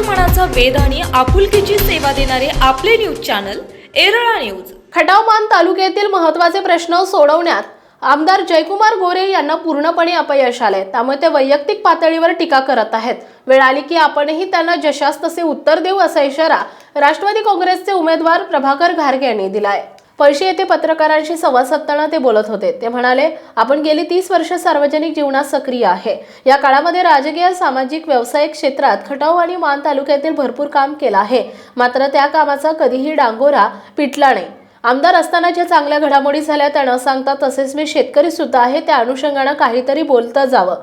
मनाचा वेद आणि आपुलकीची सेवा देणारे आपले न्यूज चॅनल एरळा न्यूज. खटावमान तालुक्यातील महत्त्वाचे प्रश्न सोडवण्यात आमदार जयकुमार गोरे यांना पूर्णपणे अपयश आले त्यामुळे ते वैयक्तिक पातळीवर टीका करत आहेत. वेळ आली की आपणही त्यांना जशास तसे उत्तर देऊ असा इशारा राष्ट्रवादी काँग्रेसचे उमेदवार प्रभाकर घारगे यांनी दिलाय. पळशी येथे पत्रकारांशी संवाद साधताना ते बोलत होते. ते म्हणाले आपण गेली तीस वर्ष सार्वजनिक जीवनात सक्रिय आहे. या काळामध्ये राजकीय सामाजिक व्यावसायिक क्षेत्रात खटाव आणि मान तालुक्यातील भरपूर काम केलं आहे. मात्र त्या कामाचा कधीही डांगोरा पिटला नाही. आमदार असताना ज्या चांगल्या घडामोडी झाल्या त्या न सांगता तसेच मी शेतकरी सुद्धा आहे त्या अनुषंगानं काहीतरी बोलतं जावं.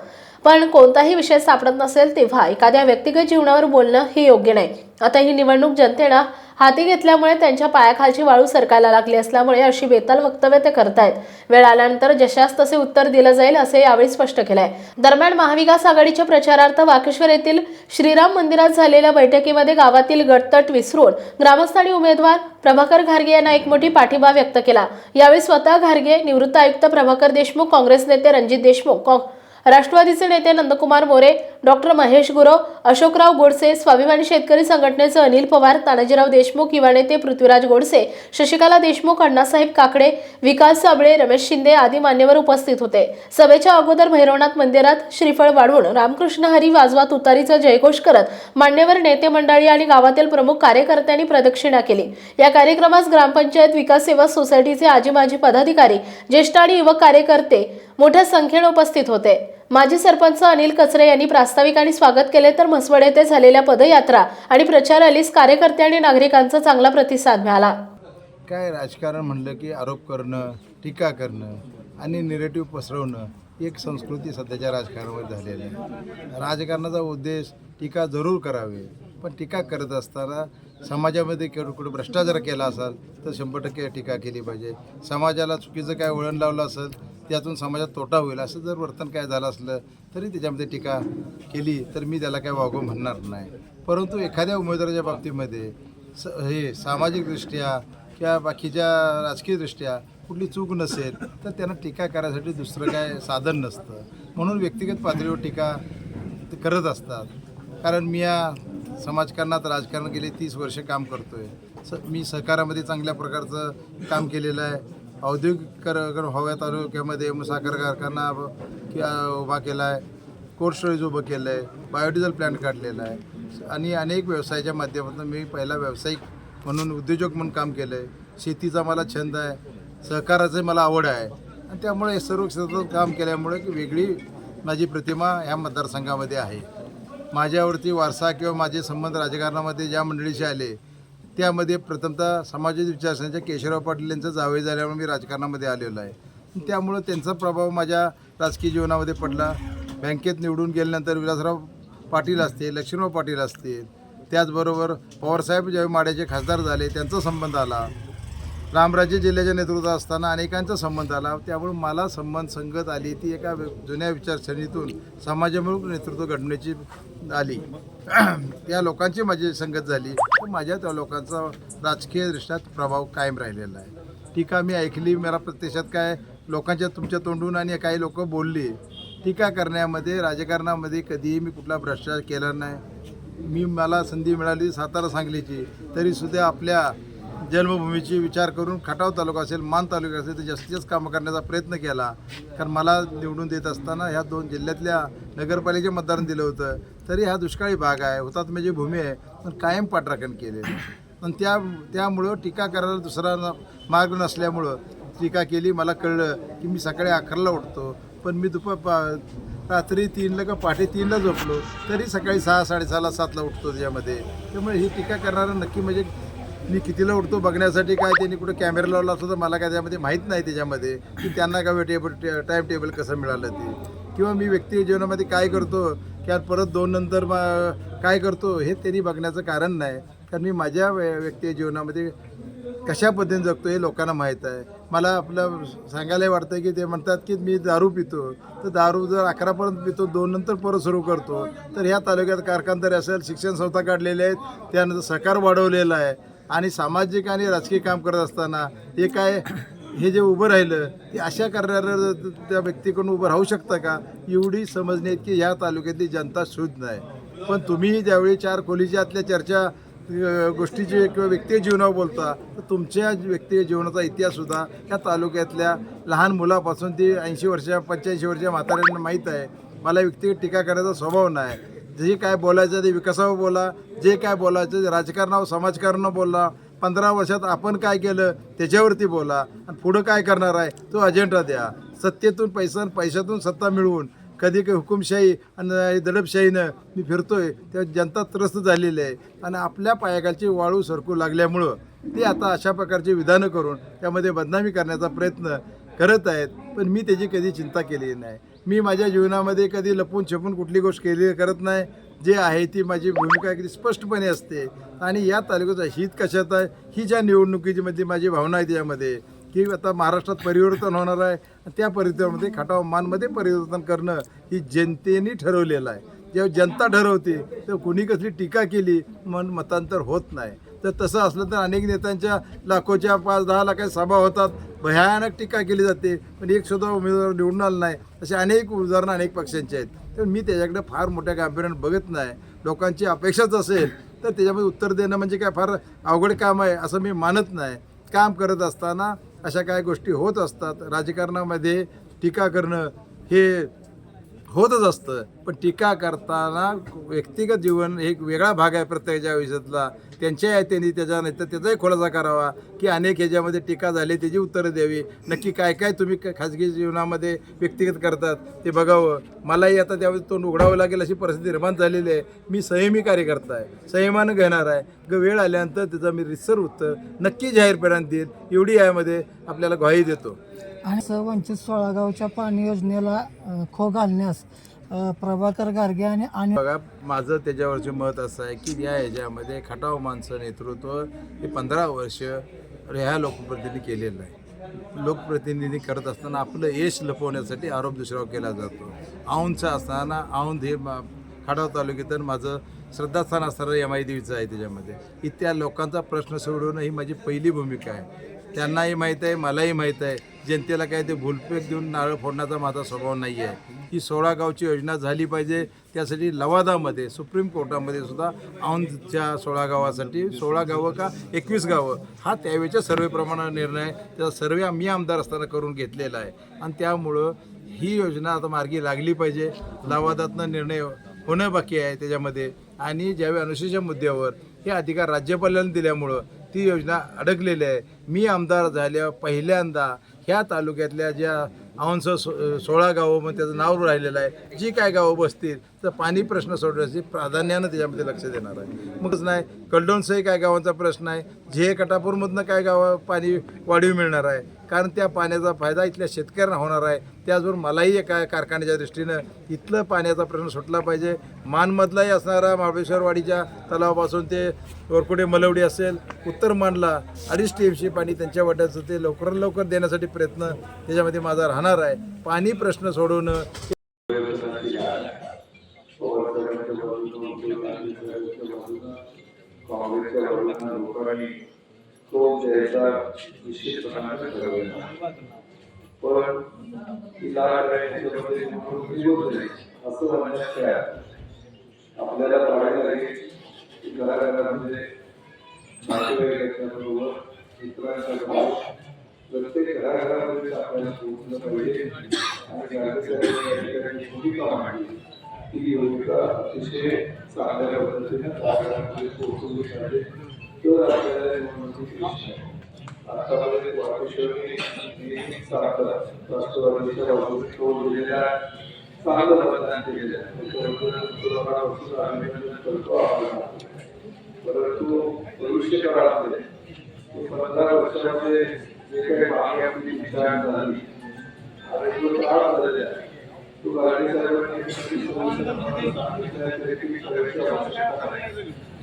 पण कोणताही विषय सापडत नसेल तेव्हा एखाद्या व्यक्तिगत जीवनावर बोलणं हे योग्य नाही. आता ही निवडणूक जनतेनं हाती घेतल्यामुळे त्यांच्या पायाखालची वाळू सरकायला लागली असल्यामुळे अशी बेताल वक्तव्य ते करतायत. वेळ आल्यानंतर जशास तसे उत्तर दिलं जाईल असे यावेळी स्पष्ट केलंय. दरम्यान महाविकास आघाडीच्या प्रचारार्थ वाकेश्वर येथील श्रीराम मंदिरात झालेल्या बैठकीमध्ये गावातील गटतट विसरून ग्रामस्थानी उमेदवार प्रभाकर घारगे यांना एक मोठी पाठिंबा व्यक्त केला. यावेळी स्वतः घारगे निवृत्त आयुक्त प्रभाकर देशमुख काँग्रेस नेते रणजित देशमुख राष्ट्रवादीचे नेते नंदकुमार मोरे डॉक्टर महेश गुरव अशोकराव गोडसे स्वाभिमानी शेतकरी संघटनेचे अनिल पवार तानाजीराव देशमुख युवा नेते पृथ्वीराज गोडसे शशिकला देशमुख अण्णासाहेब काकडे विकास साबळे रमेश शिंदे आदी मान्यवर उपस्थित होते. सभेच्या अगोदर भैरवनाथ मंदिरात श्रीफळ वाढवून रामकृष्ण हरी वाजवा तुतारीचा जयघोष करत मान्यवर नेते मंडळी आणि गावातील प्रमुख कार्यकर्त्यांनी प्रदक्षिणा केली. या कार्यक्रमास ग्रामपंचायत विकास सेवा सोसायटीचे आजी माजी पदाधिकारी ज्येष्ठ आणि युवक कार्यकर्ते मोठ्या संख्येने उपस्थित होते. माजी सरपंच अनिल कचरे यांनी प्रास्ताविक आणि स्वागत केले तर म्हसवड येथे झालेल्या पदयात्रा आणि प्रचार रॅलीस कार्यकर्ते आणि नागरिकांचा चांगला प्रतिसाद मिळाला. काय राजकारण म्हणलं की आरोप करणं टीका करणं आणि निरेटिव्ह पसरवणं ही एक संस्कृती सध्याच्या राजकारणावर झालेली आहे. राजकारणाचा उद्देश टीका जरूर करावी पण टीका करत असताना समाजामध्ये कुठं कुठं भ्रष्टाचार केला असाल तर शंभर टक्के टीका केली पाहिजे. समाजाला चुकीचं काय वळण लावलं असेल त्यातून समाजात तोटा होईल असं जर वर्तन काय झालं असलं तरी त्याच्यामध्ये टीका केली तर मी त्याला काय वागू म्हणणार नाही. परंतु एखाद्या उमेदवाराच्या बाबतीमध्ये स हे सामाजिकदृष्ट्या किंवा बाकीच्या राजकीयदृष्ट्या कुठली चूक नसेल तर त्यांना टीका करायसाठी दुसरं काय साधन नसतं. म्हणून व्यक्तिगत पातळीवर टीका ते करत असतात. कारण मी या समाजकारणात राजकारण गेले तीस वर्ष काम करतो आहे स मी सहकारामध्ये चांगल्या प्रकारचं काम केलेलं आहे. औद्योगिकरण हव्या तालुक्यामध्ये मग साखर कारखाना किंवा उभा केला आहे कोल्ड स्टोरेज उभं केलं आहे बायोडिझल प्लॅन्ट काढलेला आहे. आणि अनेक व्यवसायाच्या माध्यमातून मी पहिला व्यावसायिक म्हणून उद्योजक म्हणून काम केलं आहे शेतीचा मला छंद आहे सहकाराचं मला आवड आहे. आणि त्यामुळे हे सर्व क्षेत्रात काम केल्यामुळे की वेगळी माझी प्रतिमा ह्या मतदारसंघामध्ये आहे. माझ्यावरती वारसा किंवा माझे संबंध राजकारणामध्ये ज्या मंडळीशी आले त्यामध्ये प्रथमतः समाजिक विचारसरणीच्या केशवराव पाटील यांचं जावे झाल्यामुळे मी राजकारणामध्ये आलेलो आहे. त्यामुळं त्यांचा प्रभाव माझ्या राजकीय जीवनामध्ये पडला. बँकेत निवडून गेल्यानंतर विलासराव पाटील असतील लक्ष्मीराव पाटील असतील त्याचबरोबर पवारसाहेब ज्यावेळी माड्याचे खासदार झाले त्यांचा संबंध आला. रामराज्य जिल्ह्याच्या नेतृत्वात असताना अनेकांचा संबंध आला. त्यामुळे मला संबंध संगत आली. ती एका जुन्या विचारसरणीतून समाजामुळे नेतृत्व घडण्याची आली. त्या लोकांची माझी संगत झाली. माझ्या त्या लोकांचा राजकीय दृष्ट्यात प्रभाव कायम राहिलेला आहे. टीका मी ऐकली मला प्रत्यक्षात काय लोकांच्या तुमच्या तोंडून आणि काही लोक बोलली टीका करण्यामध्ये राजकारणामध्ये कधीही मी कुठला भ्रष्टाचार केला नाही. मी मला संधी मिळाली सातारा सांगलीची. तरीसुद्धा आपल्या जन्मभूमीची विचार करून खटाव तालुका असेल मान तालुका असेल तर जास्तीत जास्त कामं करण्याचा प्रयत्न केला. कारण मला निवडून देत असताना ह्या दोन जिल्ह्यातल्या नगरपालिकेचे मतदान दिलं होतं. तरी हा दुष्काळी भाग आहे हुतात्म्याची भूमी आहे पण कायम पाठराखण केले पण त्या त्यामुळं टीका करायला दुसरा मार्ग नसल्यामुळं टीका केली. मला कळलं की मी सकाळी अकराला उठतो पण मी दुपार पा रात्री तीनला का पहाटे तीनला झोपलो तरी सकाळी सहा साडेसहाला सातला उठतो त्याच्यामध्ये त्यामुळे ही टीका करणारं नक्की म्हणजे मी कितीला उठतो बघण्यासाठी काय त्यांनी कुठं कॅमेरा लावला असतो तर मला काय त्यामध्ये माहीत नाही त्याच्यामध्ये की त्यांना काय टेबल टाईम टेबल कसं मिळालं ते. किंवा मी व्यक्ती जीवनामध्ये काय करतो की आज परत दोन नंतर काय करतो हे त्यांनी बघण्याचं कारण नाही. कारण मी माझ्या व्यक्ती जीवनामध्ये कशा पद्धतीने जगतो हे लोकांना माहीत आहे. मला आपलं सांगायला वाटतं की ते म्हणतात की मी दारू पितो. तर दारू जर अकरापर्यंत पितो दोन नंतर परत सुरू करतो. तर ह्या तालुक्यात कारखानदारी असेल शिक्षण संस्था काढलेल्या आहेत त्यानंतर सहकार वाढवलेला आहे. आणि सामाजिक आणि राजकीय काम करत असताना हे काय हे जे उभं राहिलं ते अशा करणाऱ्या त्या व्यक्तीकडून उभं राहू शकतं का? एवढी समजणे की ह्या तालुक्यातली जनता शुद्ध नाही. पण तुम्ही ज्यावेळी चार खोलीच्यातल्या चर्चा गोष्टीची किंवा व्यक्ती जीवनावर बोलता तर तुमच्या व्यक्ती जीवनाचा इतिहास सुद्धा तालुक्यातल्या लहान मुलापासून ती ऐंशी वर्षा पंच्याऐंशी वर्षा म्हाताऱ्यांना माहीत आहे. मला व्यक्तिगत टीका करायचा स्वभाव नाही. जे काय बोलायचं ते विकासावर बोला जे काय बोलायचं ते राजकारणावर समाजकारणावर बोला. पंधरा वर्षात आपण काय केलं त्याच्यावरती बोला. आणि पुढं काय करणार आहे तो अजेंडा द्या. सत्तेतून पैसा पैशातून सत्ता मिळवून कधी काही हुकुमशाही आणि दडपशाहीनं मी फिरतोय तेव्हा जनता त्रस्त झालेली आहे. आणि आपल्या पायाखालची वाळू सरकू लागल्यामुळं ते आता अशा प्रकारची विधानं करून त्यामध्ये बदनामी करण्याचा प्रयत्न करत आहेत. पण मी त्याची कधी चिंता केली नाही. मी माझ्या जीवनामध्ये कधी लपून छपून कुठली गोष्ट केली करत नाही. जे आहे ती माझी भूमिका अगदी स्पष्टपणे असते. आणि या तालुक्याचं हित कशात आहे ही ज्या निवडणुकीची म्हणजे माझी भावना आहे त्यामध्ये की आता महाराष्ट्रात परिवर्तन होणार आहे. आणि त्या परिवर्तनामध्ये खटाव मानमध्ये परिवर्तन करणं ही जनतेने ठरवलेलं आहे. जेव्हा जनता ठरवते तेव्हा कुणी कसली टीका केली मन मतांतर होत नाही. तर तसं असलं तर अनेक नेत्यांच्या लाखोच्या पाच दहा लाखाच्या सभा होतात. भयानक टीका केली जाते. पण एक सुद्धा उमेदवार निवडून आला नाही. असे अनेक उदाहरणं अनेक पक्षांची आहेत. तर मी त्याच्याकडे फार मोठ्या गांभीर्यानं बघत नाही. लोकांची अपेक्षाच असेल तर त्याच्यामध्ये उत्तर देणं म्हणजे काय? फार अवघड काम आहे असं मी मानत नाही. काम करत असताना अशा काय गोष्टी होत असतात. राजकारणामध्ये टीका करणं हे होतच असतं. पण टीका करताना व्यक्तिगत जीवन एक वेगळा भाग आहे प्रत्येकाच्या आयुष्यातला. त्यांच्या आहे त्यांनी त्याच्या नाही तर त्याचाही खुलासा करावा की अनेक ह्याच्यामध्ये टीका झाली त्याची उत्तरं द्यावी. नक्की काय काय तुम्ही क- खाजगी जीवनामध्ये व्यक्तिगत करतात ते बघावं. मलाही आता त्यावेळी तोंड उघडावं लागेल अशी परिस्थिती निर्माण झालेली आहे. मी संयमी कार्यकर्ता आहे संयमानं घेणार आहे. ग वेळ आल्यानंतर त्याचं मी रिसर उत्तर नक्की जाहीरपणाने देईन एवढी यामध्ये आपल्याला ग्वाही देतो. आणि स वंचित सोळागावच्या पाणी योजनेला खो घालण्यास प्रभाकर गार्गे आणि आणि बघा माझं त्याच्यावरचे मत असं आहे की या ह्याच्यामध्ये खटाव माणसं नेतृत्व हे पंधरा वर्ष ह्या लोकप्रतिनिधी केलेलं आहे. लोकप्रतिनिधी करत असताना आपलं यश लपवण्यासाठी आरोप दुसऱ्यावर केला जातो. औंधचं असताना औंध हे खाडाव खटाव तालुक्यात माझं श्रद्धास्थान असणारं एम आय देवीचं आहे त्याच्यामध्ये. इत्या लोकांचा प्रश्न सोडवणं ही माझी पहिली भूमिका आहे. त्यांनाही माहीत आहे मलाही माहीत आहे. जनतेला काय ते भूलपेक देऊन नारळ फोडण्याचा माझा स्वभाव नाही आहे ही सोळा गावची योजना झाली पाहिजे त्यासाठी लवादामध्ये सुप्रीम कोर्टामध्ये सुद्धा औंधच्या सोळा गावासाठी सोळा गावं का एकवीस गावं हा त्यावेळेच्या सर्वेप्रमाणे निर्णय त्याचा सर्वे आम्ही आमदार असताना करून घेतलेला आहे. आणि त्यामुळं ही योजना आता मार्गी लागली पाहिजे. लवादातनं निर्णय होणं बाकी आहे त्याच्यामध्ये. आणि ज्यावेळी अनुसूचित मुद्द्यावर हे अधिकार राज्यपालांनी दिल्यामुळं ती योजना अडकलेली आहे. मी आमदार झाल्यावर पहिल्यांदा ह्या तालुक्यातल्या ज्या औंस सो सोळा गावं मग त्याचं नाव राहिलेलं आहे. जी काय गावं बसतील तर पाणी प्रश्न सोडण्याची प्राधान्यानं त्याच्यामध्ये लक्ष देणार आहे. मगच नाही कलडोनसही काय गावांचा प्रश्न आहे. झे कटापूरमधनं काय गावा पाणी वाढीव मिळणार आहे कारण त्या पाण्याचा फायदा इथल्या शेतकऱ्यांना होणार आहे. त्याचबरोबर मलाही एका कारखान्याच्या दृष्टीनं इथलं पाण्याचा प्रश्न सुटला पाहिजे. मानमधलाही असणारा महाबळेश्वरवाडीच्या तलावापासून ते वरकुडे मलवडी असेल उत्तर मानला अडीच टी एमशी पाणी त्यांच्या वाट्याचं ते लवकरात लवकर देण्यासाठी प्रयत्न त्याच्यामध्ये माझा राहणार आहे. पाणी प्रश्न सोडवणं काँग्रेसच्या तो द्यायचा निश्चितपणाने ठरवला पण तिला याच्यामध्ये निवडणुकी होत नाही. असं म्हणण्यात काय? आपल्याला पाहायला लागेल. की घराघरामध्ये नातेवाईकांबरोबर मित्रांच्याबरोबर प्रत्येक घराघरामध्ये आपल्याला पोहोचलं पाहिजे आणि गाडीच्या भूमिका मांडली. ती भूमिका अतिशय चांगल्या पद्धतीने गावामध्ये पोहोचवली पाहिजे. तर आपल्याला निवडणुकीची राष्ट्रवादीच्या बाजूने चांगलं मतदान केलेलं आहे करतो परंतु भविष्य काळामध्ये पंधरा वर्षामध्ये जे काही मागे आपली विचार झाली आणि जो काळ झालेला आहे तो गाडी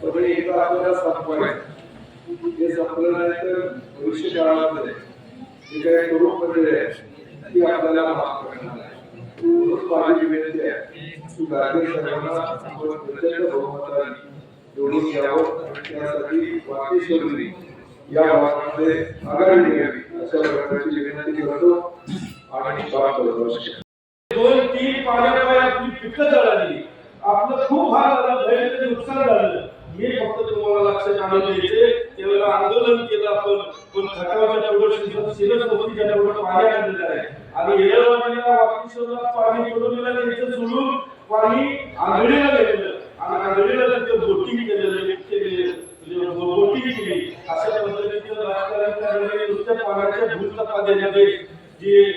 पण एकदा आपल्याला संपवायचं हे संपलं नाही तर भविष्य काळामध्ये जे काही करून पडलेले आहे ती आपल्याला माफ करणार आहे. म्हणून माझी विनंती आहे की गाडी सर्वांना आपण प्रचंड बहुमताने निवडून घ्यावं आणि त्यासाठी वाकेश्वरी या भागामध्ये आघाडी घ्यावी अशा प्रकारची विनंती करतो आणि दोन तीन पाण्यामुळे आपली पिकं जळाली. आपलं खूप हाल झाला भयंकर नुकसान झालं मी फक्त तुम्हाला लक्षात आणून द्यायचे त्यावेळेला आंदोलन केलं आपण पण खटावच्या पुढे शिरत नव्हती पुढे पाणी आणलेलं आहे. आणि पाणी पडवलेलं सोडून पाणी आंधळीला गेलेलं. आणि आंधळीला त्यांचं बोटिंग केलेलं केलेलं म्हणजे बोटिंग केली अशा पद्धतीचं राजकारण करणारे नुसत्या पाण्याच्या भूतपा देणारे जे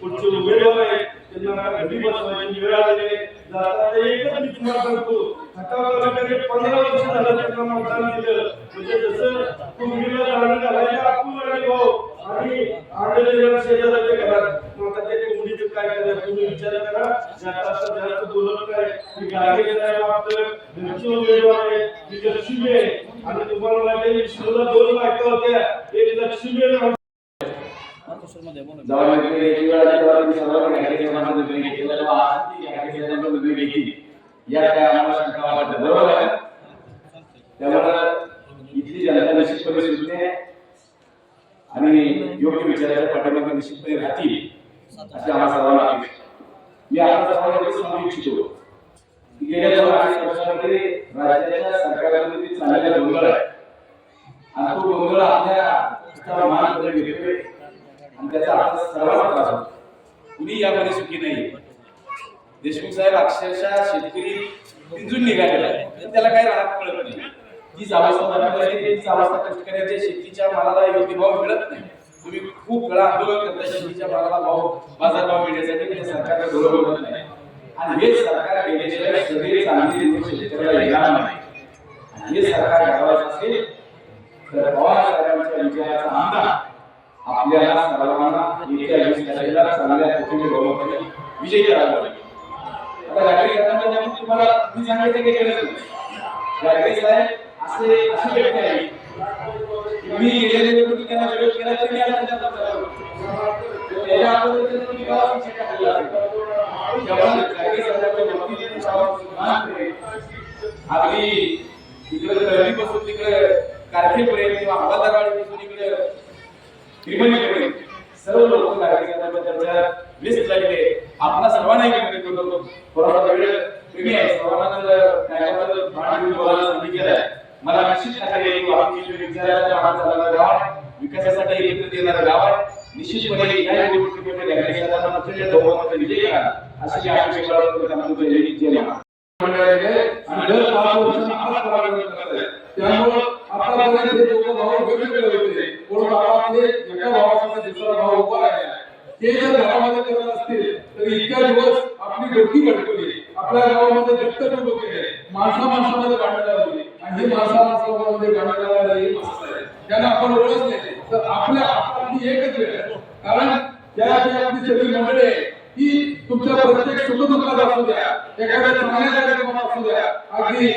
पुढचे उमेदवार आहेत त्यांना आता बसवायची वेळ आलेली आहे. जाता एकच मी तुम्हाला सांगतो खटाव तालुक्याने पंधरा वर्ष झालं त्यांना मतदान म्हणजे जसं कुंभीला जाणं आपण भाऊ हो, आणि आंधळीला शेजाराच्या घरात. आता कुंभीचं काय करायचं तुम्ही विचार करा. जास्त जास्त बोलत काय गाडी आपलं आहे. लक्ष्मी आहे. आणि तुम्हाला माहिती विष्णूला दोन बायका होत्या. एक लक्ष्मी आहे. वेळ या काय आम्हाला शंका वाटत. बरोबर आहे? त्यामुळं इथली जनता निश्चितपणे सुटते आणि योग्य विचाराच्या पाठिंबा निश्चितपणे राहतील अशी आम्हाला सर्वांना अपेक्षा मी आता सर्वांना सांगू इच्छितो. की गेल्या दोन अडीच वर्षामध्ये राज्याच्या सरकारमध्ये जे चाललेला डोंगर आहे आणि तो डोंगर आपल्या महानगरात घेतोय आणि त्याचा आपल्याला सर्वांना त्रास होतो कुणी यामध्ये सुखी नाही देशमुख साहेब अक्षरशः शेतकरी पिंजून निघालेला आहे. त्याला काही राहत कळत नाही. तीच अवस्था दाखवली आहे, तीच अवस्था शेतकऱ्याच्या शेतीच्या मालाला योग्य भाव मिळत नाही. तुम्ही खूप वेळा आंदोलन करता शेतीच्या मालाला भाव बाजार भाव मिळण्यासाठी पण सरकारला गौरव होत नाही. आणि हे सरकार गेल्याशिवाय सगळे चांगली शेतकऱ्याला येणार नाही. आणि हे सरकार घडवायचं असेल तर पवार साहेबांच्या विजयाचा आमदार आपल्याला सर्वांना येत्या वीस तारखेला चांगल्या प्रचंड बहुमताने विजयी करावा लागेल. आता गाडी करताना त्यांनी तुम्हाला मी सांगायचं काही गरज नाही गाडगे साहेब असे अशी व्यक्ती आहे मी गेलेले त्यांना विरोध केला तरी मी आता त्याच्या अगोदर त्यांनी मी गावात विषय टाकलेला आहे. तेव्हा गाडगे साहेबांच्या बाबतीत त्याच्यावर सुधारणा करेल. अगदी इकडे दळवीपासून तिकडे कारखेपर्यंत किंवा हवालदारवाडीपासून इकडे श्रीमंतीकडे सर्व लोक कार्यक्रमाच्या व्यस्त लागले आपला सर्वांना विनंती करतो थोडासा वेळ कमी आहे सर्वांना जर न्यायालयाचं भान घेऊन बोलायला संधी केलाय मला निश्चित खात्री आहे विचाराच्या भागात गाव आहे. विकासासाठी एकत्र देणारा गाव आहे. निश्चितपणे या निवडणुकीमध्ये प्रचंड अशी आणि दर पाच वर्षांना आज आतापर्यंत दोघं भाऊ वेगवेगळे होते कोण एका भावाचा दुसरा भाऊ उभा राहिला ते जर घरामध्ये करत असतील तर इतक्या दिवस आपली डोकी भटकली आपल्या गावामध्ये दत्तक उभं माणसा माणसामध्ये भांडण लागली हे माणसा माणसामध्ये भांडण लागणारे त्यांना आपण ओळखले तर आपल्या आपली एकच वेळ कारण त्या जी आपली सगळी मंडळी आहे की तुमच्या प्रत्येक सुखदुःखात असू द्या एखाद्या चांगल्या कार्यक्रमात असू द्या अगदी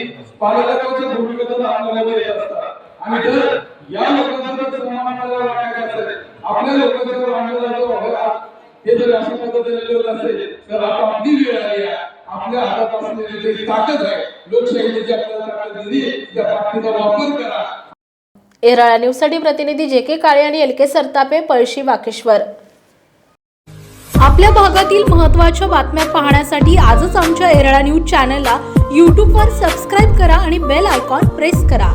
पालकांच्या भूमिकेतून आपल्याला येत असतात आणि जर या लोकांचा जर सन्मान आपल्याला असेल आपल्या लोकांचा वाटायला जो अभ्यास हे जर अशा पद्धतीने करत असेल तर आता अगदी वेळ आली आहे. आपल्या हातात असलेली जी ताकद आहे लोकशाहीची जी आपल्याला ताकद दिली त्या ताकदीचा वापर करा. एराळा न्यूजसाठी प्रतिनिधी जे के काळे आणि एल के सरतापे पळशी वाकेश्वर. आपल्या भागातील महत्त्वाच्या बातम्या पाहण्यासाठी आजच आमच्या एरळा न्यूज चॅनलला यूट्यूबवर सबस्क्राईब करा आणि बेल आयकॉन प्रेस करा.